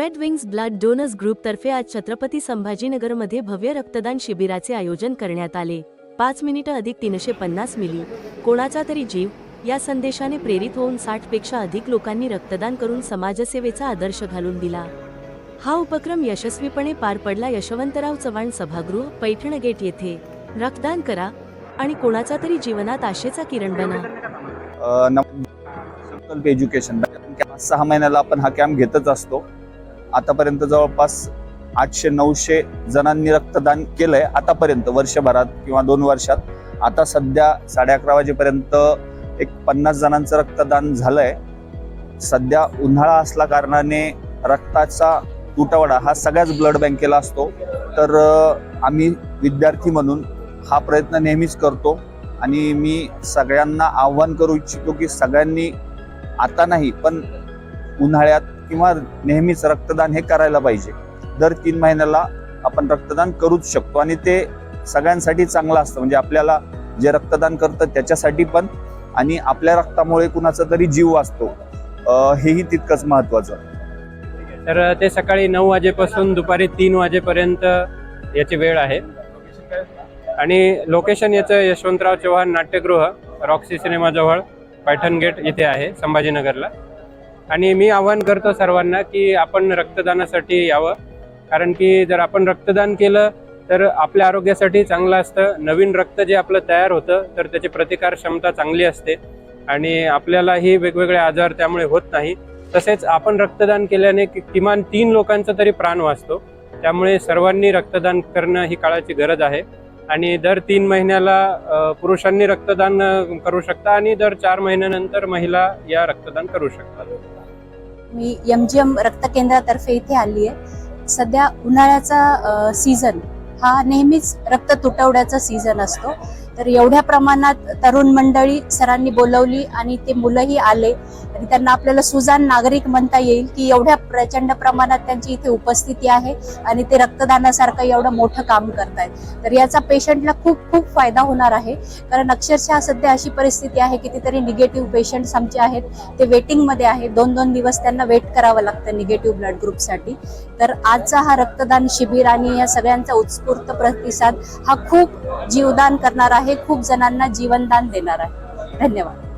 Red wings blood donors ग्रुपतर्फे आज छत्रपती संभाजीनगरमध्ये भव्य रक्तदान शिबिराचे आयोजन करण्यात आले. पाच मिनिटं अधिक तीनशे पन्नास मिली. कोणाचा तरी जीव या संदेशाने प्रेरित होऊन साठपेक्षा अधिक लोकांनी रक्तदान करून समाजसेवेचा आदर्श घालून दिला. हा उपक्रम यशस्वीपणे पार पडला यशवंतराव चव्हाण सभागृह पैठण गेट येथे. रक्तदान करा आणि कोणाचा तरी जीवनात आशेचा किरण बना. संकल्प एज्युकेशन सहा महिन्याला आपण हा कॅम्प घेतच असतो. आतापर्यंत जवळपास आठशे नऊशे जणांनी रक्तदान केलंय. आतापर्यंत वर्षभरात किंवा दोन वर्षात. आता सध्या साडे अकरा वाजेपर्यंत एक पन्नास जणांचं रक्तदान झालंय. सध्या उन्हाळा असल्या कारणाने रक्ताचा तुटवडा हा सगळ्याच ब्लड बँकेला असतो. तर आम्ही विद्यार्थी म्हणून हा प्रयत्न नेहमीच करतो आणि मी सगळ्यांना आव्हान करू इच्छितो की सगळ्यांनी आता नाही पण उन्हाळ्यात किंवा नेहमीच रक्तदान हे करायला पाहिजे. दर तीन महिन्याला आपण रक्तदान करूच शकतो आणि ते सगळ्यांसाठी चांगलं असतं. म्हणजे आपल्याला जे रक्तदान करतं त्याच्यासाठी पण आणि आपल्या रक्तामुळे कुणाचा तरी जीव वाचतो. हेही तितकंच महत्वाचं तर ते सकाळी नऊ वाजेपासून दुपारी तीन वाजेपर्यंत याची वेळ आहे. आणि लोकेशन याचं यशवंतराव चव्हाण नाट्यगृह रॉक्सी सिनेमाजवळ पैठण गेट इथे आहे संभाजीनगरला. आणि मी आवाहन करतो सर्वांना की आपण रक्तदानासाठी यावं. कारण की जर आपण रक्तदान केलं तर आपल्या आरोग्यासाठी चांगलं असतं. नवीन रक्त जे आपलं तयार होतं तर त्याची प्रतिकार क्षमता चांगली असते. आणि आपल्यालाही वेगवेगळे आजार त्यामुळे होत नाही. तसेच आपण रक्तदान केल्याने कि- किमान तीन लोकांचा तरी प्राण वाचतो. त्यामुळे सर्वांनी रक्तदान करणं ही काळाची गरज आहे. आणि दर तीन महिन्याला पुरुषांनी रक्तदान करू शकता आणि दर चार महिन्यानंतर महिला या रक्तदान करू शकतात. मी एम जी एम रक्त केंद्रातर्फे इथे आली आहे. सध्या उन्हाळ्याचा सीझन हा नेहमीच रक्त तुटवड्याचा सीझन असतो. तर एवढ्या प्रमाणात तरुण मंडळी सरांनी बोलवली आणि ते मुलंही आले. आणि त्यांना आपल्याला सुजान नागरिक म्हणता येईल की एवढ्या प्रचंड प्रमाणात त्यांची इथे उपस्थिती आहे आणि ते रक्तदानासारखं एवढं मोठं काम करतायत. तर याचा पेशंटला खूप खूप फायदा होणार आहे. कारण अक्षरशः सध्या अशी परिस्थिती आहे कितीतरी निगेटिव्ह पेशंट्स आमचे आहेत. ते वेटिंगमध्ये आहे. दोन दोन दिवस त्यांना वेट करावं लागतं निगेटिव्ह ब्लड ग्रुपसाठी. तर आजचा हा रक्तदान शिबिर आणि या सगळ्यांचा उत्स्फूर्त प्रतिसाद हा खूप जीवदान करणार आहे. हे खूप जणांना जीवनदान देणार आहे. धन्यवाद.